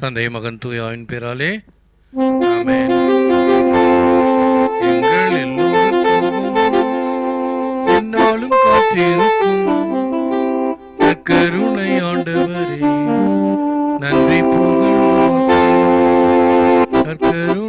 தந்தை மகன் தூயாவின் பேராலே. எங்கள் என்னாலும் காத்திருக்கும். கருணை ஆண்டவரே நன்றி புகழ் கருணை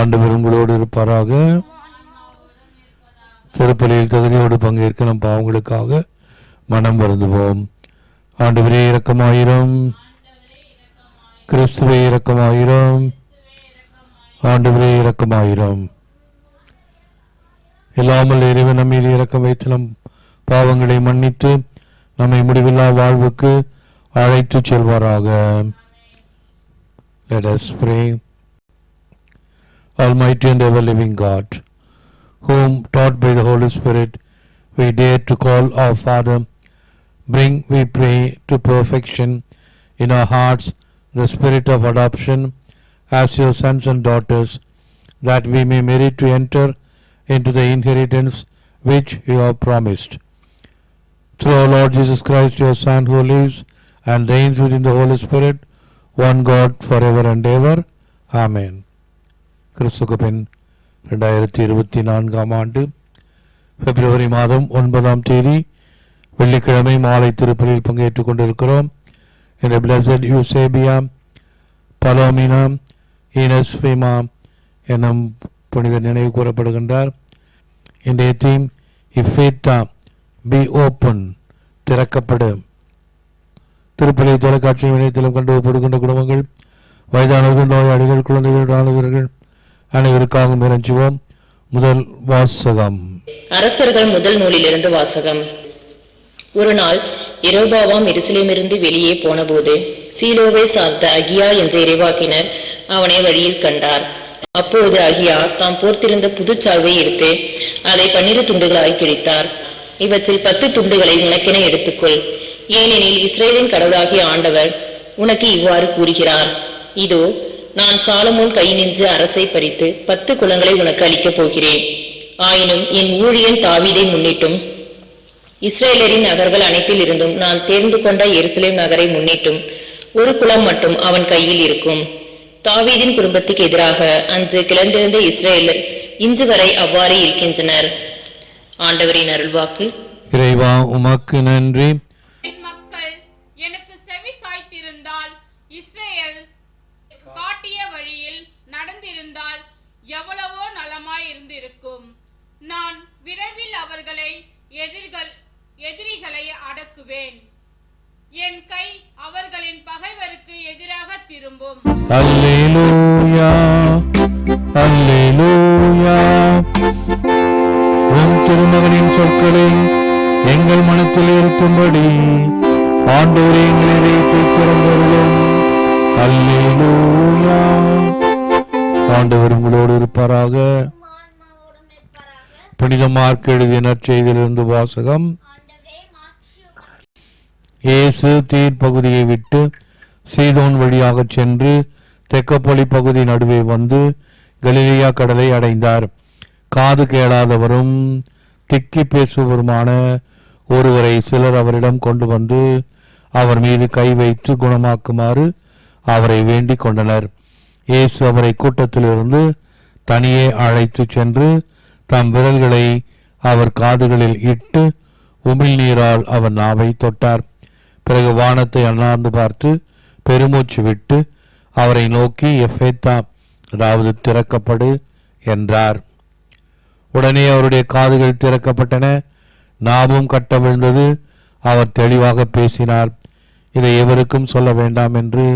ஆண்டவர் உங்களோடு இருப்பாராக. திருப்பலியில் தகுதியோடு பங்கேற்க நம் பாவங்களுக்காக மனம் வருந்துவோம். ஆண்டவரே இரக்கமாயிரம். கிறிஸ்துவை இரக்கமாயிரம். ஆண்டவரே இரக்கமாயிரம். இல்லாமல் இறைவன் நம்மீது இறக்கம் வைத்து நம் பாவங்களை மன்னித்து நம்மை முடிவில்லா வாழ்வுக்கு அழைத்து செல்வாராக. Let us pray. Almighty and ever living God, whom taught by the Holy Spirit we dare to call our Father, bring, we pray, to perfection in our hearts the spirit of adoption as your sons and daughters, that we may merit to enter into the inheritance which you have promised. Through our Lord Jesus Christ, your Son, who lives and reigns within the Holy Spirit, one God forever and ever. Amen. கிறிஸ்துக்கு பின் ரெண்டாயிரத்தி இருபத்தி நான்காம் ஆண்டு பிப்ரவரி மாதம் ஒன்பதாம் தேதி வெள்ளிக்கிழமை மாலை திருப்பலியில் பங்கேற்றுக் கொண்டிருக்கிறோம். இந்த பிளஸட் யூசேபியா பலோமினா ஈனஸ் எனும் புனித நினைவு கூறப்படுகின்றார். இன்றைய தீம் இஃபேத்தா பி ஓப்பன் திறக்கப்படும் திருப்பலி தொலைக்காட்சி இணையத்திலும் கண்டுபிடிக்கின்ற குடும்பங்கள் வயதானவர்கள் நோயாளிகள் குழந்தைகள் ராணுவர்கள் அனைவருக்காகவும் இறைஞ்சுவோம். முதல் வாசகம். அரசர்கள் முதல் நூலிலிருந்து வாசகம். ஒரு நாள் எரோபாவாம் எருசலேமிருந்து வெளியே போனபோது சீலோவை சார்ந்த அகியா என்ற இறைவாக்கினர் அவனை வழியில் கண்டார். அப்போது அகியா தாம் போர்த்திருந்த புதுச்சால்வை எடுத்து அதை பன்னிரு துண்டுகளாய் பிடித்தார். இவற்றில் பத்து துண்டுகளை உனக்கென எடுத்துக்கொள். ஏனெனில் இஸ்ரேலின் கடவுளாகிய ஆண்டவர் உனக்கு இவ்வாறு கூறுகிறார். இதோ நான் சாலமோன் கை நின்று அரசை பறித்து பத்து குலங்களை உனக்கு அளிக்கப் போகிறேன். ஆயினும் என் ஊழியன் தாவீதை முன்னிட்டும். இஸ்ரேலரின் நகர்கள் அனைத்தில் இருந்தும் நான் தேர்ந்து கொண்ட எருசலேம் நகரை முன்னிட்டும். ஒரு குலம் மட்டும் அவன் கையில் இருக்கும். தாவீதின் குடும்பத்துக்கு எதிராக அன்று கிளர்ந்திருந்த இஸ்ரேலர் இன்று வரை அவ்வாறே இருக்கின்றனர். ஆண்டவரின் அருள்வாக்கு. இறைவா உமக்கு நன்றி என் மக்கள் எனக்கு செவி சாய்த்திருந்தால் இஸ்ரேல் காட்டிய வழியில் நடந்திருந்தால் எவ்வளவோ நலமாய் இருந்திருக்கும். நான் விரைவில் அவர்களை எதிர்கள் எதிரிகளை அடக்குவேன். என் கை அவர்களின் பகைவருக்கு எதிராக திரும்பும். அல்லேலூயா அல்லேலூயா. உம் திருமகனின் சொற்களை எங்கள் மனத்தில் இருக்கும்படி ஆண்டோரே எங்களை வைத்து திறந்தருளும். அல்லேலூயா. ஆண்டவர் உங்களோடு இருப்பாராக. புனித மார்க் எழுதிய நற்செய்தியிலிருந்து வாசகம். இயேசு தீர் பகுதியை விட்டு சீதோன் வழியாகச் சென்று தெக்கப்பொலி பகுதி நடுவே வந்து கலிலியா கடலை அடைந்தார். காது கேளாதவரும் திக்கி பேசுவருமான ஒருவரை சிலர் அவரிடம் கொண்டு வந்து அவர் மீது கை வைத்து குணமாக்குமாறு அவரை வேண்டிக் கொண்டனர். இயேசு அவரை கூட்டத்திலிருந்து தனியே அழைத்துச் சென்று தம் விரல்களை அவர் காதுகளில் இட்டு உமிழ்நீரால் அவர் நாவை தொட்டார். பிறகு வானத்தை அண்ணாந்து பார்த்து பெருமூச்சு விட்டு அவரை நோக்கி எஃபேத்தா அதாவது திறக்கப்படு என்றார். உடனே அவருடைய காதுகள் திறக்கப்பட்டன. நாமும் கட்ட விழுந்தது. அவர் தெளிவாக பேசினார். இதை எவருக்கும் சொல்ல வேண்டாம் என்று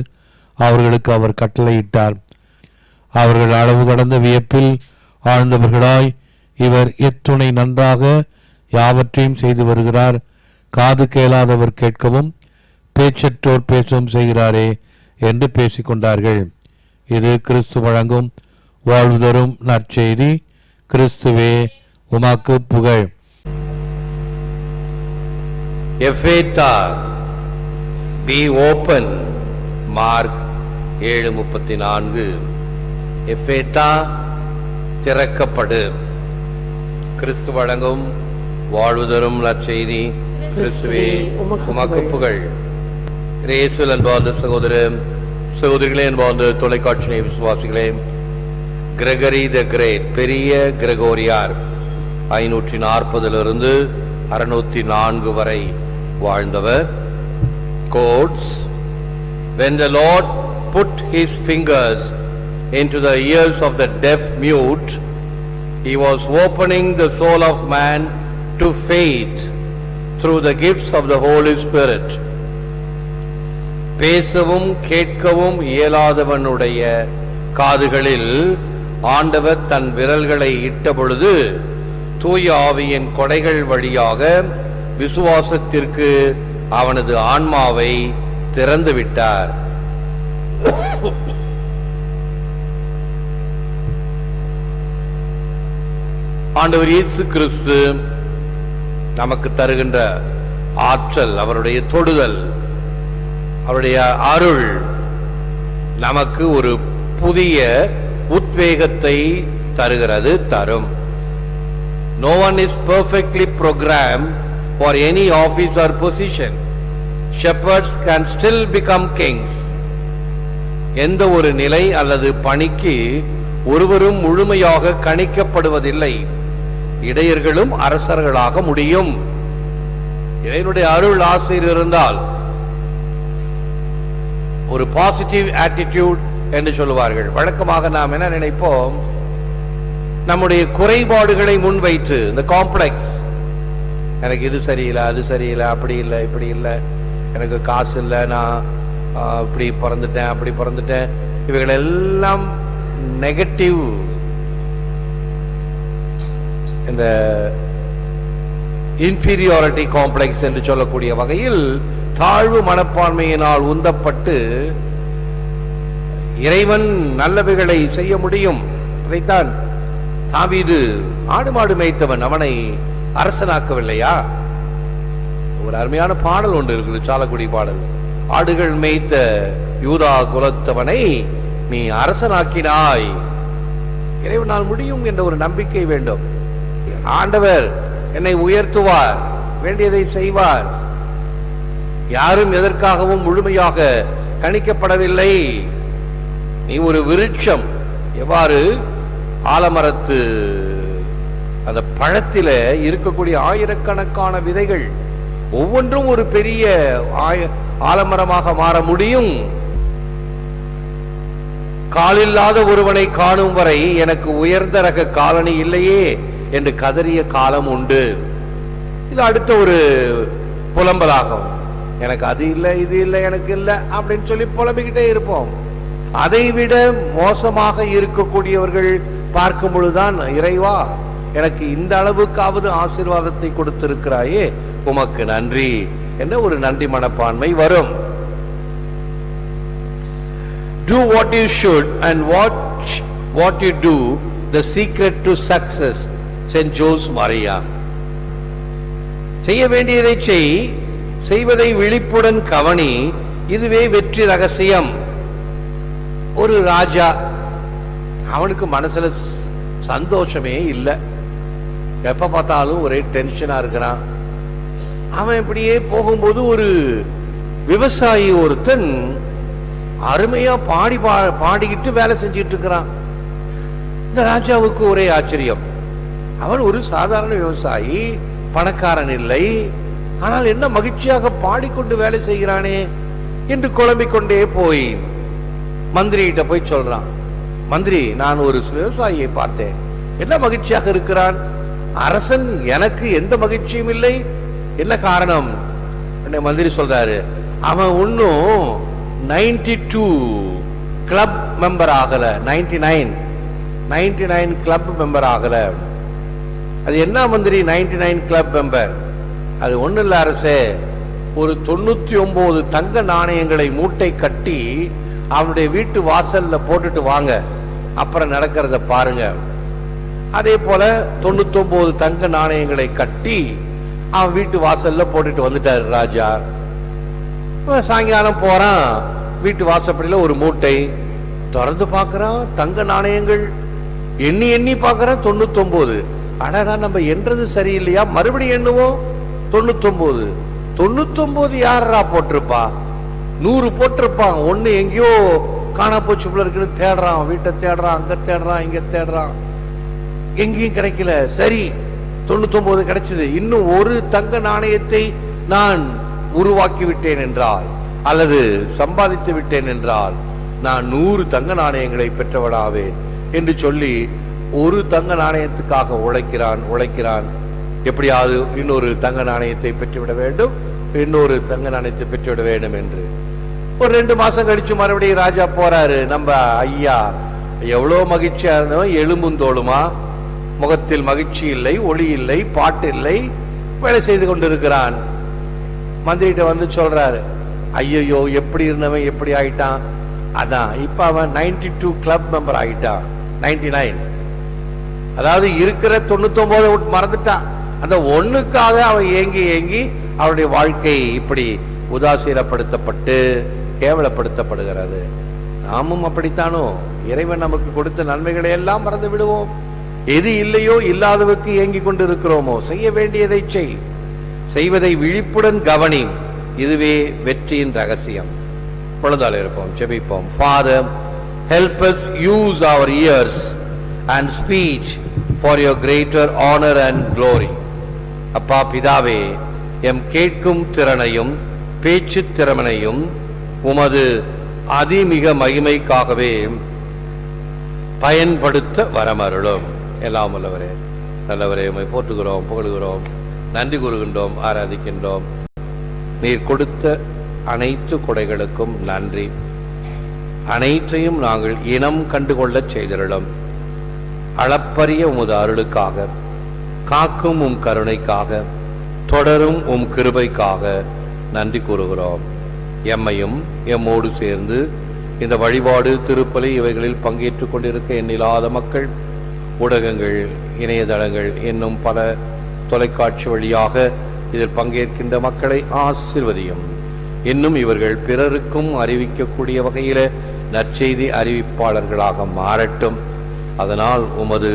அவர்களுக்கு அவர் கட்டளையிட்டார். அவர்கள் அளவு கடந்த வியப்பில் ஆழ்ந்தவர்களாய் இவர் எத்துணை நன்றாக யாவற்றையும் செய்து வருகிறார். காது கேளாதவர் கேட்கவும் பேச்சற்றோர் பேசவும் செய்கிறாரே என்று பேசிக்கொண்டார்கள். இது கிறிஸ்து வழங்கும் வாழ்வு தரும் நற்செய்தி. கிறிஸ்துவே உமாக்கு புகழ். எஃபேத்தா பி ஓப்பன் மார்க் ஏழு முப்பத்தி நான்கு. எஃபேத்தா திறக்கப்படு. கிறிஸ்து வழங்கும் வாழ்வு தரும் நற்செய்தி கிறிஸ்துவே உமக்கு புகழ் இயேசுவில் அன்பார்ந்த சகோதர சகோதரிகளே அன்பார்ந்த தொலைக்காட்சி விசுவாசிகளே கிரகரி த கிரேட் பெரிய கிரகோரியார் ஐநூற்றி நாற்பதிலிருந்து அறுநூத்தி நான்கு வரை வாழ்ந்தவர். God's when the Lord put his fingers into the ears of the deaf mute, he was opening the soul of man to faith through the gifts of the Holy Spirit. பேசவும் கேட்கவும் இயலாதவனுடைய காதுகளில் ஆண்டவர் தன் விரல்களை இட்டபொழுது தூய ஆவியின் கொடைகள் வழியாக விசுவாசத்திற்கு அவனது ஆன்மாவை திறந்து ஆண்டவர் இயேசு கிறிஸ்து நமக்கு தருகின்ற ஆற்றல் அவருடைய தொடுதல் அவருடைய அருள் நமக்கு ஒரு புதிய உத்வேகத்தை தருகிறது தரும். No one is perfectly programmed for any office or position. Shepherds can still become kings. எந்த ஒரு நிலை அல்லது பணிக்கு ஒருவரும் முழுமையாக கணிக்கப்படுவதில்லை. இடையர்களும் அரசர்களாக முடியும். இறைவனுடைய அருள் ஆசிரியர் இருந்தால் ஒரு பாசிட்டிவ் ஆட்டிடியூட் என்று சொல்லுவார்கள். வழக்கமாக நாம் என்ன நினைப்போம்? நம்முடைய குறைபாடுகளை முன்வைத்து இந்த காம்ப்ளெக்ஸ் எனக்கு இது சரியில்லை அது சரியில்லை அப்படி இல்லை இப்படி இல்லை எனக்கு காசு இல்லை நான் இப்படி பிறந்துட்டேன் அப்படி பிறந்துட்டேன். இவைகள் எல்லாம் நெகட்டிவ் இந்த இன்ஃபீரியாரிட்டி காம்ப்ளெக்ஸ் என்று சொல்லக்கூடிய வகையில் தாழ்வு மனப்பான்மையினால் உந்தப்பட்டு இறைவன் நல்லவைகளை செய்ய முடியும். அதைத்தான் தாவீது ஆடு மாடு மேய்த்தவன் அவனை அரசனாக்கவில்லையா? ஒரு அருமையான பாடல் ஒன்று இருக்குது சாலக்குடி பாடல். ஆடுகள் மேய்த்த யூதா குலத்தவனை நீ அரசனாக்கினாய். இறைவனால் முடியும் என்ற ஒரு நம்பிக்கை வேண்டும். ஆண்டவர் என்னை உயர்த்துவார் வேண்டியதை செய்வார். யாரும் எதற்காகவும் முழுமையாக கணிக்கப்படவில்லை. நீ ஒரு விருட்சம். எவ்வாறு? ஆலமரத்து அந்த பழத்தில இருக்கக்கூடிய ஆயிரக்கணக்கான விதைகள் ஒவ்வொன்றும் ஒரு பெரிய ஆய ஆலமரமாக மாற முடியும். காலில்லாத ஒருவனை காணும் வரை எனக்கு உயர்ந்த ரக காலனி இல்லையே. என்று கதறிய காலம் உண்டு. இது அடுத்த ஒரு புலம்பலாகும். எனக்கு அது இல்லை இது இல்லை எனக்கு இல்லை அப்படின்னு சொல்லி புலம்பிக்கிட்டே இருப்போம். அதை விட மோசமாக இருக்கக்கூடியவர்கள் பார்க்கும் பொழுதுதான் இறைவா எனக்கு இந்த அளவுக்காவது ஆசீர்வாதத்தை கொடுத்திருக்கிறாயே உமக்கு நன்றி என்ற ஒரு நன்றி மனப்பான்மை வரும். Do what you should and what what you do the secret to success said Jose Maria. செய்ய வேண்டியதை செய் செய்வதை விழிப்புடன் கவனி இதுவே வெற்றி ரகசியம். ஒரு ராஜா அவனுக்கு மனசுல சந்தோஷமே இல்லை. எப்ப பார்த்தாலும் ஒரே டென்ஷனா இருக்கிறான். அவன் இப்படியே போகும்போது ஒரு விவசாயி ஒருத்தன் அருமையா பாடி பா- பாடிக்கிட்டு வேலை செஞ்சிட்டு இருக்கிறான். இந்த ராஜாவுக்கு ஒரே ஆச்சரியம். அவன் ஒரு சாதாரண விவசாயி பணக்காரன் இல்லை. ஆனால் என்ன மகிழ்ச்சியாக பாடிக்கொண்டு வேலை செய்கிறானே என்று குழம்பிக் கொண்டே போய் மந்திரிகிட்ட போய் சொல்றான். மந்திரி நான் ஒரு விவசாயியை பார்த்தேன். என்ன மகிழ்ச்சியாக இருக்கிறான்? அரசன் எனக்கு எந்த மகிழ்ச்சியும் இல்லை. என்ன காரணம்? உடனே மந்திரி சொல்றாரு? அவன் இன்னும் நைன்டி டூ கிளப் மெம்பர் ஆகல. Ninety nine. Ninety nine club member ஆகலை. அது என்ன மந்திரி? நைன்டி நைன் கிளப் மெம்பர் அது ஒன்றும் இல்லை அரசே. ஒரு தொண்ணூற்றி ஒம்பது தங்க நாணயங்களை மூட்டை கட்டி அவனுடைய வீட்டு வாசலில் போட்டுட்டு வாங்க. அப்புறம் நடக்கிறத பாருங்க. அதே போல தொண்ணூத்தொம்பது தங்க நாணயங்களை கட்டி அவன் வீட்டு வாசல்ல போட்டுட்டு வந்துட்டாரு ராஜா. சாயங்காலம் போறான். வீட்டு வாசப்படியில ஒரு மூட்டை. திறந்து பார்க்கறான். தங்க நாணயங்கள் எண்ணி எண்ணி பார்க்கறான் தொண்ணூத்தொன்பது அடடா நம்ம என்றது சரியில்லையா? மறுபடியும் எண்ணுவோம் தொண்ணூத்தொன்பது தொண்ணூத்தொன்பது யாரா போட்டிருப்பா? நூறு போட்டிருப்பான் ஒண்ணு எங்கேயோ காணா போச்சு இருக்குன்னு தேடுறான். வீட்டை தேடுறான் அங்க தேடுறான் இங்க தேடுறான். எங்கேயும் கிடைக்கல. சரி தொண்ணூத்தொன்பது கிடைச்சது. இன்னும் ஒரு தங்க நாணயத்தை நான் உருவாக்கி விட்டேன் என்றால் அல்லது சம்பாதித்து விட்டேன் என்றால் நான் நூறு தங்க நாணயங்களை பெற்றவனாவேன். என்று சொல்லி ஒரு தங்க நாணயத்துக்காக உழைக்கிறான் உழைக்கிறான். எப்படியாவது இன்னொரு தங்க நாணயத்தை பெற்றுவிட வேண்டும் இன்னொரு தங்க நாணயத்தை பெற்றுவிட வேண்டும் என்று. ஒரு ரெண்டு மாசம் கழிச்சு மறுபடியும் ராஜா போறாரு நம்ம ஐயா. எவ்வளோ மகிழ்ச்சியா இருந்தவன் எலும்பும் தோளுமா முகத்தில் மகிழ்ச்சி இல்லை ஒளி இல்லை பாட்டு இல்லை வேலை செய்து கொண்டிருக்கிறான். மந்திரிகிட்ட வந்து சொல்றாரு ஐயையோ எப்படி இருந்தவன் எப்படி ஆயிட்டான்? அதான் இப்ப அவன் 92 டூ கிளப் மெம்பர் ஆயிட்டான். 99 நைன். அதாவது இருக்கிற தொண்ணூத்தொன்பதை விட்டு மறந்துட்டான் அந்த ஒண்ணுக்காக அவன் ஏங்கி ஏங்கி அவனுடைய வாழ்க்கை இப்படி உதாசீனப்படுத்தப்பட்டு கேவலப்படுத்தப்படுகிறது. நாமும் அப்படித்தானோ? இறைவன் நமக்கு கொடுத்த நன்மைகளை எல்லாம் மறந்து விடுவோம். எது இல்லையோ இல்லாதவுக்கு ஏங்கி கொண்டிருக்கிறோமோ? செய்ய வேண்டியதை செய். செய்வதை விழிப்புடன் கவனி. இதுவே வெற்றியின் ரகசியம். பொழுதால் இருப்போம் செபிப்போம் father help us use our ears and speech for your greater honor and glory. அப்பா பிதாவே எம் கேட்கும் திறனையும் பேச்சு திறமனையும் உமது அதிமிக மகிமைக்காகவே பயன்படுத்த வரமருளும். எல்லாம் உள்ளவரே நல்லவரே உம்மை போற்றுகிறோம் புகழுகிறோம் நன்றி கூறுகின்றோம் ஆராதிக்கின்றோம். நீர் கொடுத்த அனைத்து கொடைகளுக்கும் நன்றி. அனைத்தையும் நாங்கள் இனம் கண்டுகொள்ளச் செய்திருளும். அளப்பரிய உமது அருளுக்காக காக்கும் உம் கருணைக்காக தொடரும் உம் கிருபைக்காக நன்றி கூறுகிறோம். எம்மையும் எம்மோடு சேர்ந்து இந்த வழிபாடு திருப்பலி இவைகளில் பங்கேற்றுக் கொண்டிருக்க எண்ணில்லாத மக்கள் ஊடகங்கள் இணையதளங்கள் இன்னும் பல தொலைக்காட்சி வழியாக இதில் பங்கேற்கின்ற மக்களை ஆசிர்வதியும். இன்னும் இவர்கள் பிறருக்கும் அறிவிக்கக்கூடிய வகையில் நற்செய்தி அறிவிப்பாளர்களாக மாறட்டும். அதனால் உமது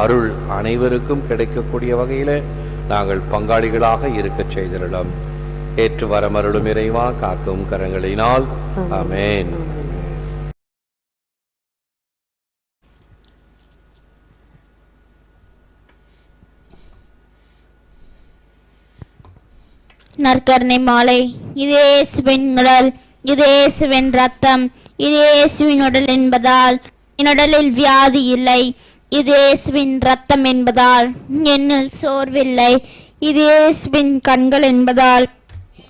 அருள் அனைவருக்கும் கிடைக்கக்கூடிய வகையில் நாங்கள் பங்காளிகளாக இருக்க செய்திடலாம். ஏற்று வரமருளும் இறைவா காக்கும் கரங்களினால். அமேன் நற்கருணை மாலை. இதே சிவன் இது இதே சிவன் ரத்தம். இது இயேசுவின் உடல் என்பதால் என் உடலில் வியாதி இல்லை. இது இயேசுவின் ரத்தம் என்பதால் என்னில் சோர்வில்லை. இது இயேசுவின் கண்கள் என்பதால்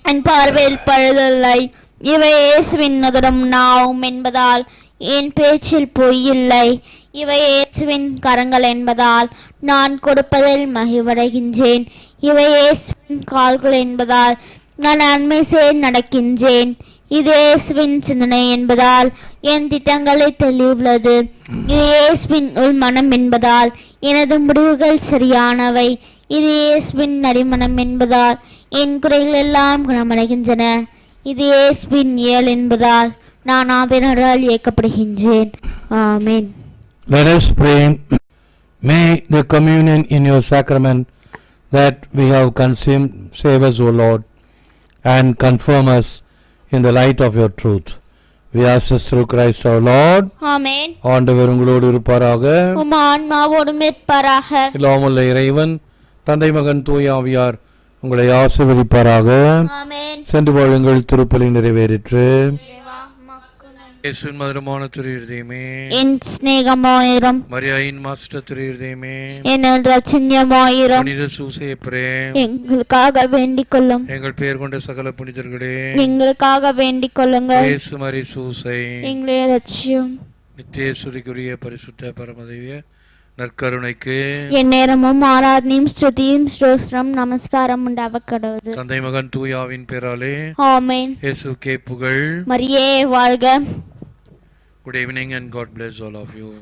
என் பார்வையில் பழுதில்லை இவை இயேசுவின் உதடும் நாவும் என்பதால் என் பேச்சில் பொய் இல்லை. இவை இயேசுவின் கரங்கள் என்பதால் நான் கொடுப்பதில் மகிழ்வடைகின்றேன். இவை இயேசுவின் கால்கள் என்பதால் நான் நன்மை செய்ய நடக்கின்றேன். இது இயேசுவின் சிந்தனை என்பதால் என் திட்டங்களை தெளிவுள்ளது. இது இயேசுவின் உள் மனம் என்பதால் எனது முடிவுகள் சரியானவை. இது இயேசுவின் நடிமனம் என்பதால் என் குறைகள் எல்லாம் குணமடைகின்றன. இது இயேசுவின் இயல் என்பதால் நான் ஆவினரால் இயக்கப்படுகின்றேன். ஆமீன். Let us pray. May the communion in your sacrament that we have consumed save us, O Lord, and confirm us in the light of your truth. We ask this through Christ our Lord. ஆமென் ஆண்டவர் உங்களோடு இருப்பாராக. உம் ஆன்மாவோடும் இருப்பாராக இல்லாமல்ல இறைவன் தந்தை மகன் தூய ஆவியார் உங்களை ஆசீர்வதிப்பாராக. சென்று வாழுங்கள் திருப்பலி நிறைவேறிற்று. இயேசுவின் மதுரமான திரு இருதயமே. என் சிநேகமாயிரம். மரியாயின் மாஸ்டர் இருதயமே. என் ரச்சன்யமாயிரம் புனித சூசே பிரேம் எங்களுக்காக வேண்டிக் கொள்ளும் எங்கள் பெயர் கொண்ட சகல புனிதர்களே. எங்களுக்காக வேண்டிக் கொள்ளுங்கள் இயேசு மரி சூசை. எங்களை லட்சியம் நித்திய சுரிக்குரிய பரிசுத்த பரமதேவிய நற்கருணைக்கு. என் நேரமும் ஆராதனையும் ஸ்துதியும் ஸ்தோத்திரம் நமஸ்காரம் உண்டாவ கடவுது தந்தை மகன் தூயாவின் பேராலே. ஆமென். இயேசுக்கே புகழ் மரியே வாழ்க. Good evening and God bless all of you.